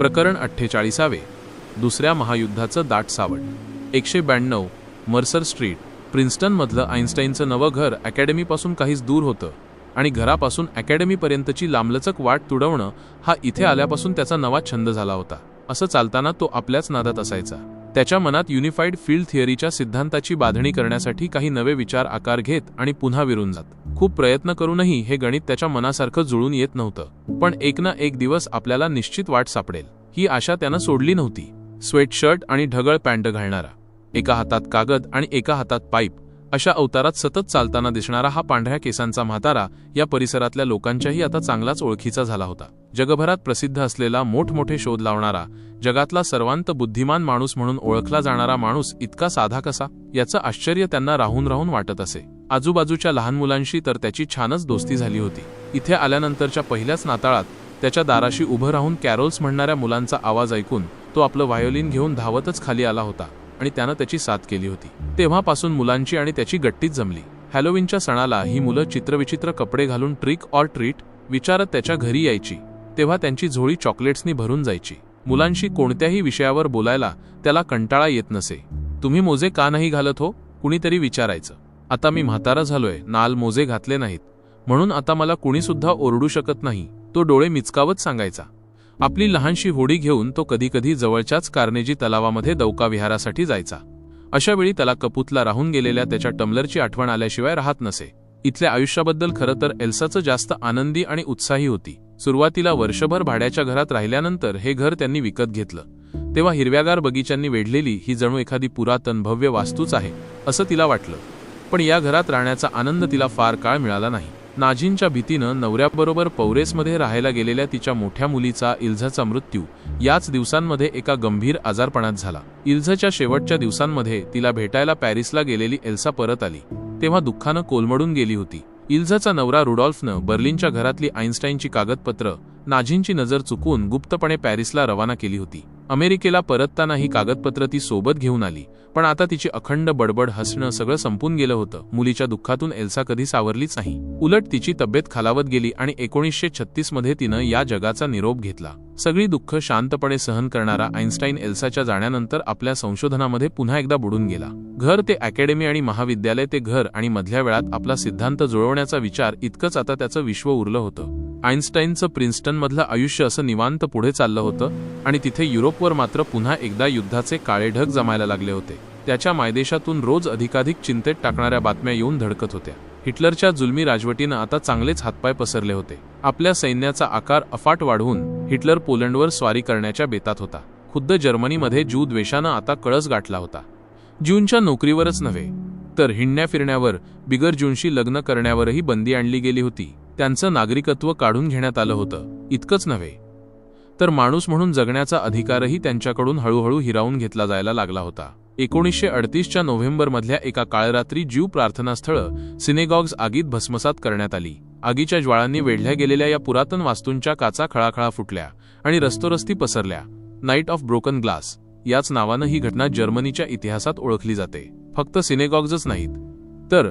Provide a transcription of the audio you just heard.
प्रकरण अठ्ठेचाळीसावे. दुसऱ्या महायुद्धाचं दाट सावट. एकशे ब्याण्णव मर्सर स्ट्रीट. प्रिन्स्टनमधलं आईन्स्टाईनचं नवं घर अकॅडमीपासून काहीच दूर होतं आणि घरापासून अकॅडमीपर्यंतची लांबलचक वाट तुडवणं हा इथे आल्यापासून त्याचा नवा छंद झाला होता. असं चालताना तो आपल्याच नादात असायचा. त्याच्या मनात युनिफाईड फील्ड थिअरीच्या सिद्धांताची बांधणी करण्यासाठी काही नवे विचार आकार घेत आणि पुन्हा विरून जात. खूप प्रयत्न करूनही हे गणित त्याच्या मनासारखं जुळून येत नव्हतं. पण एक ना एक दिवस आपल्याला निश्चित वाट सापडेल. ही आशा त्यानं सोडली नव्हती. स्वेटशर्ट आणि ढगळ पॅन्ट घालणारा. एका हातात कागद आणि एका हातात पाईप. अशा अवतारात सतत चालताना दिसणारा हा पांढऱ्या केसांचा म्हातारा या परिसरातल्या लोकांच्याही आता चांगलाच ओळखीचा झाला होता. जगभरात प्रसिद्ध असलेला मोठमोठे शोध लावणारा जगातला सर्वांत बुद्धिमान माणूस म्हणून ओळखला जाणारा माणूस इतका साधा कसा? याचं आश्चर्य त्यांना राहून राहून वाटत असे. आजूबाजूच्या लहान मुलांशी तर त्याची छानच दोस्ती झाली होती. इथे आल्यानंतरच्या पहिल्याच नाताळात त्याच्या दाराशी उभं राहून कॅरोल्स म्हणणाऱ्या मुलांचा आवाज ऐकून तो आपलं व्हायोलिन घेऊन धावतच खाली आला होता. आणि त्यानं त्याची साथ केली होती. तेव्हापासून मुलांची आणि त्याची गट्टीच जमली. हॅलोविनच्या सणाला ही मुलं चित्रविचित्र कपडे घालून ट्रिक ऑर ट्रीट विचारत त्याच्या घरी यायची. तेव्हा त्यांची झोळी चॉकलेट्सनी भरून जायची. मुलांशी कोणत्याही विषयावर बोलायला त्याला कंटाळा येत नसे. तुम्ही मोजे का नाही घालत हो? कुणीतरी विचारायचं. आता मी म्हातारा झालोय नाल मोजे घातले नाहीत. म्हणून आता मला कुणीसुद्धा ओरडू शकत नाही. तो डोळे मिचकावत सांगायचा. आपली लहानशी होडी घेऊन तो कधीकधी जवळच्याच कार्नेजी तलावामध्ये दौकाविहारासाठी जायचा. अशा वेळी त्याला कपूतला राहून गेलेल्या त्याच्या टमलरची आठवण आल्याशिवाय राहत नसे. इथल्या आयुष्याबद्दल खरं तर एल्साचं जास्त आनंदी आणि उत्साही होती. सुरुवातीला वर्षभर भाड्याच्या घरात राहिल्यानंतर हे घर त्यांनी विकत घेतलं. तेव्हा हिरव्यागार बगीच्यांनी वेढलेली ही जणू एखादी पुरातन भव्य वास्तूच आहे असं तिला वाटलं. पण या घरात राहण्याचा आनंद तिला फार काळ मिळाला नाही. नाझींच्या भीतीनं नवऱ्याबरोबर पौरेसमध्ये राहायला गेलेल्या तिच्या मोठ्या मुलीचा इल्झाचा मृत्यू याच दिवसांमध्ये एका गंभीर आजारपणात झाला. इल्झच्या शेवटच्या दिवसांमध्ये तिला भेटायला पॅरिसला गेलेली एल्सा परत आली. तेव्हा दुःखानं कोलमडून गेली होती. इल्झाचा नवरा रुडॉल्फनं बर्लिनच्या घरातली आईन्स्टाईनची कागदपत्र नाझींची नजर चुकून गुप्तपणे पॅरिसला रवाना केली होती. अमेरिकेला परतताना ही कागदपत्र ती सोबत घेऊन आली पण आता तिची अखंड बडबड हसणं सगळं संपून गेलं होतं. मुलीच्या दुःखातून एल्सा कधी सावरलीच नाही. उलट तिची तब्येत खालावत गेली आणि एकोणीसशे छत्तीसमध्ये तिनं या जगाचा निरोप घेतला. सगळी दुःख शांतपणे सहन करणारा आईन्स्टाईन एल्साच्या जाण्यानंतर आपल्या संशोधनामध्ये पुन्हा एकदा बुडून गेला. घर ते अकॅडमी आणि महाविद्यालय ते घर आणि मधल्या वेळात आपला सिद्धांत जुळवण्याचा विचार इतकंच आता त्याचं विश्व उरलं होतं. आईन्स्टाईनचं प्रिन्स्टनमधलं आयुष्य असं निवांत पुढे चाललं होतं आणि तिथे युरोपवर मात्र पुन्हा एकदा युद्धाचे काळे ढग जमायला लागले होते. त्याच्या मायदेशातून रोज अधिकाधिक चिंतेत टाकणाऱ्या बातम्या येऊन धडकत होत्या. हिटलरच्या जुलमी राजवटीनं आता चांगलेच हातपाय पसरले होते. आपल्या सैन्याचा आकार अफाट वाढवून हिटलर पोलंडवर स्वारी करण्याच्या बेतात होता. खुद्द जर्मनीमध्ये ज्यू द्वेषानं आता कळस गाठला होता. ज्यूंच्या नोकरीवरच नव्हे तर हिंडण्या फिरण्यावर बिगर ज्यूंशी लग्न करण्यावरही बंदी आणली गेली होती. त्यांचं नागरिकत्व काढून घेण्यात आलं होतं. इतकंच नव्हे. तर माणूस म्हणून जगण्याचा अधिकारही त्यांच्याकडून हळूहळू हिरावून घेतला जायला लागला होता. एकोणीसशे अडतीसच्या नोव्हेंबरमधल्या एका काळरात्री जीव प्रार्थनास्थळं सिनेगॉग्स आगीत भस्मसात करण्यात आली. आगीच्या ज्वाळांनी वेढल्या गेलेल्या या पुरातन वास्तूंच्या काचा खळाखळा फुटल्या आणि रस्तोरस्ती पसरल्या. नाईट ऑफ ब्रोकन ग्लास याच नावानं ही घटना जर्मनीच्या इतिहासात ओळखली जाते. फक्त सिनेगॉग्जच नाहीत. तर